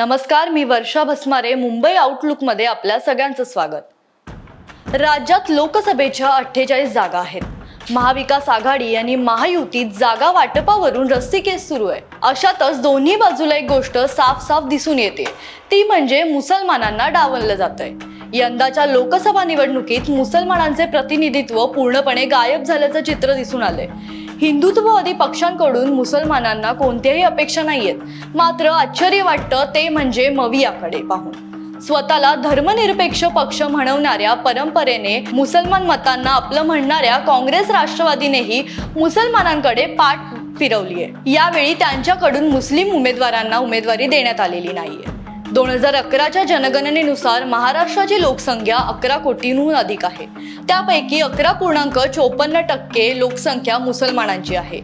नमस्कार मी वर्षा भस्मारे मुंबई आउटलुकमध्ये आपल्या सगळ्यांचं स्वागत. राज्यात लोकसभेच्या अठ्ठेचाळीस जागा आहेत. महाविकास आघाडी आणि महायुतीत जागा वाटपावरून रस्सीकेस सुरू आहे. अशातच दोन्ही बाजूला एक गोष्ट साफ साफ दिसून येते. ती म्हणजे मुसलमानांना डावललं जातंय. यंदाच्या लोकसभा निवडणुकीत मुसलमानांचे प्रतिनिधित्व पूर्णपणे गायब झाल्याचं चित्र दिसून आलंय. हिंदुत्ववादी पक्षांकडून मुसलमानांना कोणत्याही अपेक्षा नाहीयेत. मात्र आश्चर्य वाटतं ते म्हणजे मवियाकडे पाहून. स्वतःला धर्मनिरपेक्ष पक्ष म्हणवणाऱ्या परंपरेने मुसलमान मतांना आपलं म्हणणाऱ्या काँग्रेस राष्ट्रवादीनेही मुसलमानांकडे पाठ फिरवली आहे यावेळी त्यांच्याकडून मुस्लिम उमेदवारांना उमेदवारी देण्यात आलेली नाहीये. दोन हजार अकराच्या जनगणनेनुसार महाराष्ट्राची लोकसंख्या अकरा कोटींहून अधिक आहे. त्यापैकी अकरा पूर्णांक चोपन्न टक्के लोकसंख्या मुसलमानांची आहे.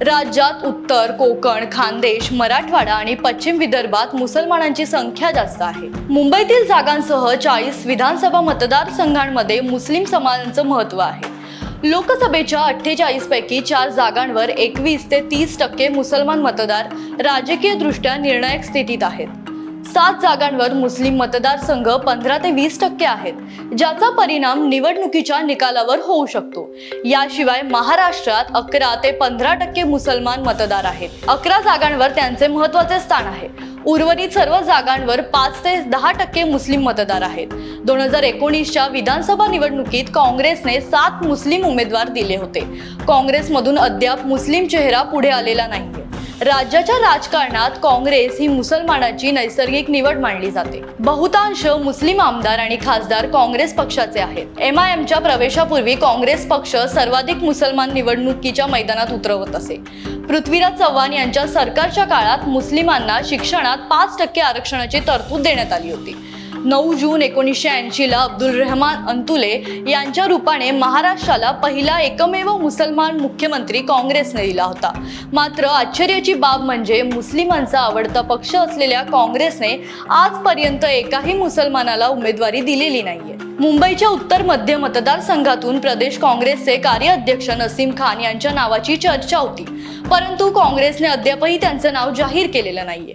राज्यात उत्तर कोकण खानदेश मराठवाडा आणि पश्चिम विदर्भात मुसलमानांची संख्या जास्त आहे. मुंबईतील जागांसह चाळीस विधानसभा मतदारसंघांमध्ये मुस्लिम समाजांचं महत्त्व आहे. लोकसभेच्या अठ्ठेचाळीस पैकी चार जागांवर एकवीस ते तीस टक्के मुसलमान मतदार राजकीयदृष्ट्या निर्णायक स्थितीत आहेत. सात जागांवर मुस्लिम मतदारसंघ पंधरा ते वीस टक्के आहेत ज्याचा परिणाम निवडणुकीच्या निकालावर होऊ शकतो. याशिवाय महाराष्ट्रात अकरा ते पंधरा टक्के मुसलमान मतदार आहेत. अकरा जागांवर त्यांचे महत्त्वाचे स्थान आहे. उर्वरित सर्व जागांवर पाच ते दहा टक्के मुस्लिम मतदार आहेत. दोन हजार एकोणीसच्या विधानसभा निवडणुकीत काँग्रेसने सात मुस्लिम उमेदवार दिले होते. काँग्रेसमधून अद्याप मुस्लिम चेहरा पुढे आलेला नाही राज्याच्या राजकारणात काँग्रेस ही मुसलमानाची नैसर्गिक निवड मानली जाते. बहुतांश मुस्लिम आमदार आणि खासदार काँग्रेस पक्षाचे आहेत. एम आय एमच्या प्रवेशापूर्वी काँग्रेस पक्ष सर्वाधिक मुसलमान निवडणुकीच्या मैदानात उतरवत असे. पृथ्वीराज चव्हाण यांच्या सरकारच्या काळात मुस्लिमांना शिक्षणात पाच टक्के आरक्षणाची तरतूद देण्यात आली होती. नऊ जून एकोणीसशे ऐंशीला अब्दुल रहमान अंतुले यांच्या रूपाने महाराष्ट्राला पहिला एकमेव मुसलमान मुख्यमंत्री काँग्रेसने दिला होता. मात्र आश्चर्याची बाब म्हणजे मुस्लिमांचा आवडता पक्ष असलेल्या काँग्रेसने आजपर्यंत एकाही मुसलमानाला उमेदवारी दिलेली नाहीये. मुंबईच्या उत्तर मध्य मतदारसंघातून प्रदेश काँग्रेसचे कार्याध्यक्ष नसीम खान यांच्या नावाची चर्चा होती. परंतु काँग्रेसने अद्यापही त्यांचं नाव जाहीर केलेलं नाहीये.